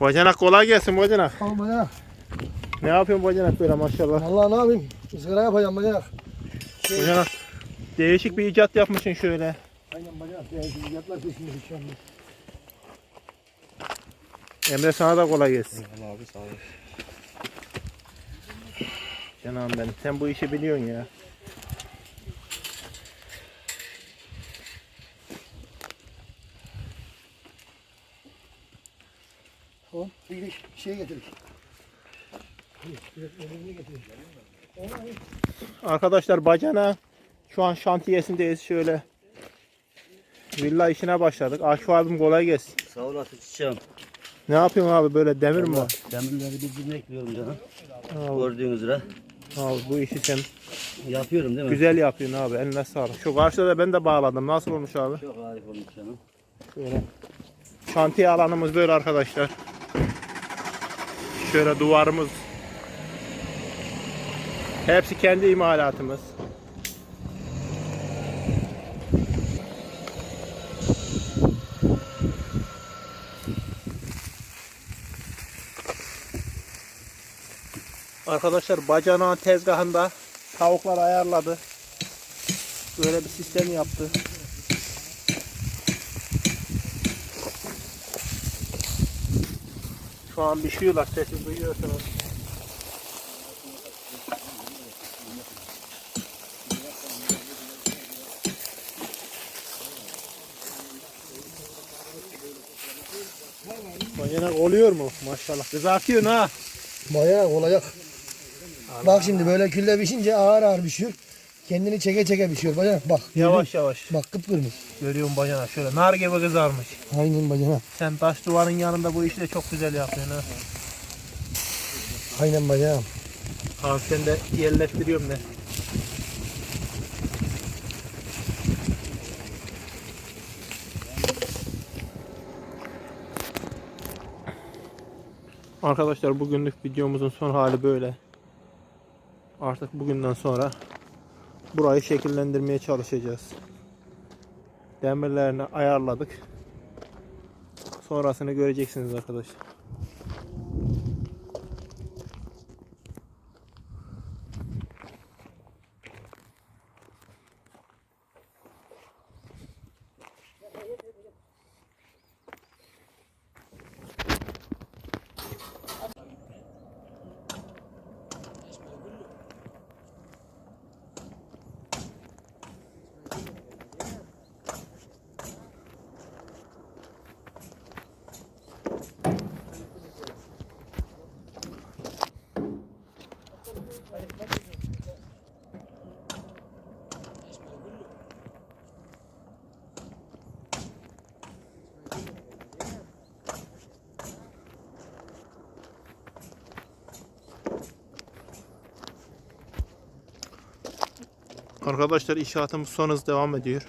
Bacanak kolay gelsin bacanak. Al bacanak. Ne yapıyorsun bacanak böyle maşallah. Vallahi ne yapayım? Sigara yapacağım bacanak. Şey, Bacanak. Değişik bir icat yapmışsın şöyle. Aynen bacanak. Değişik yatlar peşinde şu anda. Emre sana da kolay gelsin. Allah abi sağ ol. Canım benim. Sen bu işi biliyorsun ya. Tamam. Bir şey getirdik. Arkadaşlar bacana şu an şantiyesindeyiz şöyle. Villa işine başladık. Akif abim kolay gelsin. Sağ ol Atı Çiçeğim. Ne yapıyorsun abi böyle demir mi var? Demirleri birbirine ekliyorum canım. Abi, Gördüğünüz üzere. abi bu işi sen Yapıyorum değil mi? güzel yapıyorsun abi. Eline sağlık. Şu karşıda da ben de bağladım. Nasıl olmuş abi? Çok harika olmuş canım. Şöyle. Şantiye alanımız böyle arkadaşlar. Şöyle duvarımız. Hepsi kendi imalatımız. Arkadaşlar bacanağın tezgahında tavuklar ayarladı. Böyle bir sistem yaptı. Şu an pişiyorlar sesi duyuyorsunuz. Bacanak oluyor mu? Maşallah. Kızartıyorsun ha. Bacanak olacak. Bak şimdi böyle külle pişince ağır ağır pişiyor. Kendini çeke çeke pişiyor bacanak. Bak. Yavaş yavaş. Bak kıpkırmızı. Görüyorum bacanak şöyle nar gibi kızarmış. Aynen bacanak. Sen taş duvarın yanında bu işi de çok güzel yapıyorsun ha. Aynen bacanak. Abi sen de yerleştiriyorum ne? Arkadaşlar bugünlük videomuzun son hali böyle. Artık bugünden sonra burayı şekillendirmeye çalışacağız. Demirlerini ayarladık. Sonrasını göreceksiniz arkadaşlar. Arkadaşlar inşaatımız son hız devam ediyor.